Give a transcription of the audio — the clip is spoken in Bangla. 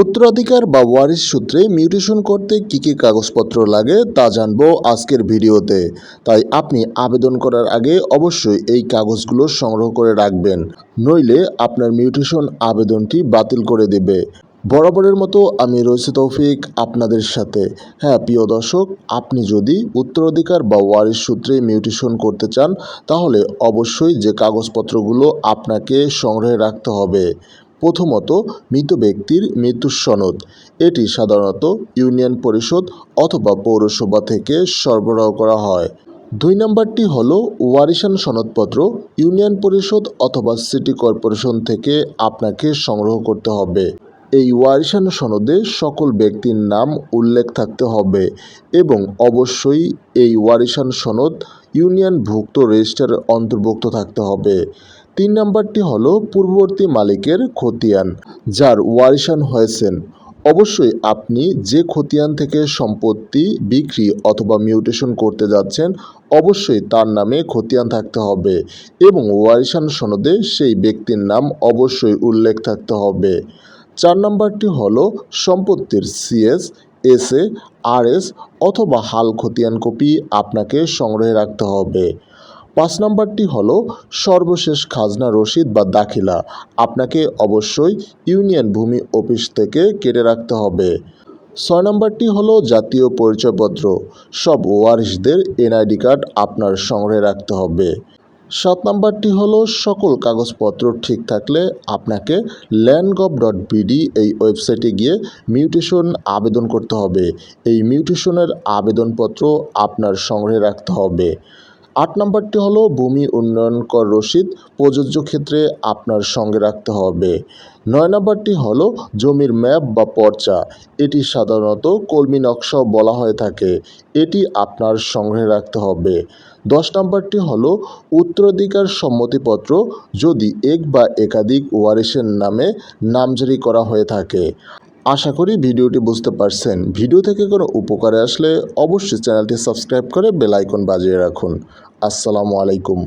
উত্তরাধিকার বা ওয়ারিশ সূত্রে মিউটেশন করতে কী কী কাগজপত্র লাগে তা জানব আজকের ভিডিওতে। তাই আপনি আবেদন করার আগে অবশ্যই এই কাগজগুলো সংগ্রহ করে রাখবেন, নইলে আপনার মিউটেশন আবেদনটি বাতিল করে দেবে। বরাবরের মতো আমি রয়েছে তৌফিক আপনাদের সাথে। হ্যাঁ প্রিয় দর্শক, আপনি যদি উত্তরাধিকার বা ওয়ারিশ সূত্রে মিউটেশন করতে চান, তাহলে অবশ্যই যে কাগজপত্রগুলো আপনাকে সংগ্রহে রাখতে হবে প্রথমত মৃত ব্যক্তির মৃত্যুর সনদ। এটি সাধারণত ইউনিয়ন পরিষদ অথবা পৌরসভা থেকে সরবরাহ করা হয়। দুই নম্বরটি হল ওয়ারিশান সনদপত্র ইউনিয়ন পরিষদ অথবা সিটি কর্পোরেশন থেকে আপনাকে সংগ্রহ করতে হবে। এই ওয়ারিশান সনদে সকল ব্যক্তির নাম উল্লেখ থাকতে হবে এবং অবশ্যই এই ওয়ারিশান সনদ ইউনিয়নভুক্ত রেজিস্টারে অন্তর্ভুক্ত থাকতে হবে। তিন নম্বরটি হলো পূর্ববর্তী মালিকের খতিয়ান, যার ওয়ারিশান হয়েছেন। অবশ্যই আপনি যে খতিয়ান থেকে সম্পত্তি বিক্রি অথবা মিউটেশন করতে যাচ্ছেন, অবশ্যই তার নামে খতিয়ান থাকতে হবে এবং ওয়ারিশান সনদে সেই ব্যক্তির নাম অবশ্যই উল্লেখ থাকতে হবে। চার নম্বরটি হলো সম্পত্তির সিএস এসএ আরএস অথবা হাল খতিয়ান কপি আপনাকে সংগ্রহে রাখতে হবে। পাঁচ নম্বরটি হলো সর্বশেষ খাজনা রসিদ বা দাখিলা। আপনাকে অবশ্যই ইউনিয়ন ভূমি অফিস থেকে কেটে রাখতে হবে। ছয় নম্বরটি হলো জাতীয় পরিচয়পত্র। সব ওয়ারিশদের এনআইডি কার্ড আপনার সংগ্রহে রাখতে হবে। সাত নম্বরটি হলো সকল কাগজপত্র ঠিক থাকলে আপনাকে ল্যান্ডগভ ডট বিডি এই ওয়েবসাইটে গিয়ে মিউটেশন আবেদন করতে হবে। এই মিউটেশনের আবেদনপত্র আপনার সংগ্রহে রাখতে হবে। আট নম্বরটি হলো ভূমি উন্নয়ন কর রসিদ, প্রযোজ্য ক্ষেত্রে আপনার সঙ্গে রাখতে হবে। নয় নম্বরটি হলো জমির ম্যাপ বা পর্চা, এটি সাধারণত কলমি নকশাও বলা হয়ে থাকে, এটি আপনার সংগ্রহে রাখতে হবে। দশ নম্বরটি হলো উত্তরাধিকার সম্মতিপত্র, যদি এক বা একাধিক ওয়ারিশের নামে নামজারি করা হয়ে থাকে। আশা করি ভিডিওটি বুঝতে পারছেন। ভিডিও থেকে কোনো উপকারে আসলে অবশ্যই চ্যানেলটি সাবস্ক্রাইব করে বেল আইকন বাজিয়ে রাখুন। আসসালামু আলাইকুম।